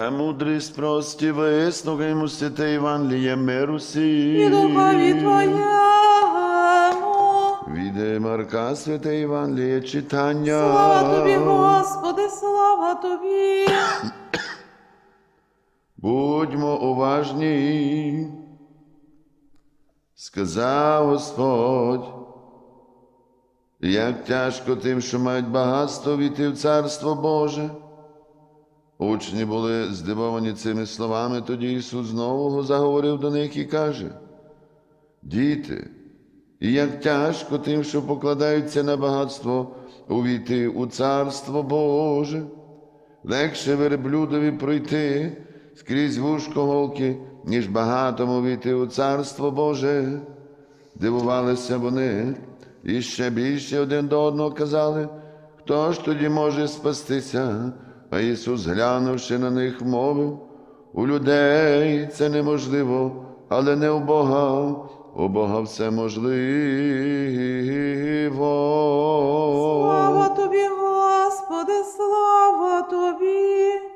Мудрість прості вислухаймо святе Євангеліє миру сі. і духові Твоєму. Віде Марка святе Євангеліє читання. Слава Тобі, Господи, слава Тобі. Будьмо уважні, сказав Господь, як тяжко тим, що мають багатство війти в Царство Боже. Учні були здивовані цими словами, тоді Ісус знову заговорив до них і каже: Діти, і як тяжко тим, що покладаються на багатство, увійти у Царство Боже легше верблюдові пройти скрізь вушко голки, ніж багатому війти у царство Боже. Дивувалися вони, і ще більше один до одного казали, хто ж тоді може спастися? А Ісус, глянувши на них, мовив у людей це неможливо, але не у Бога, у Бога все можливо. Слава тобі, Господи, слава тобі.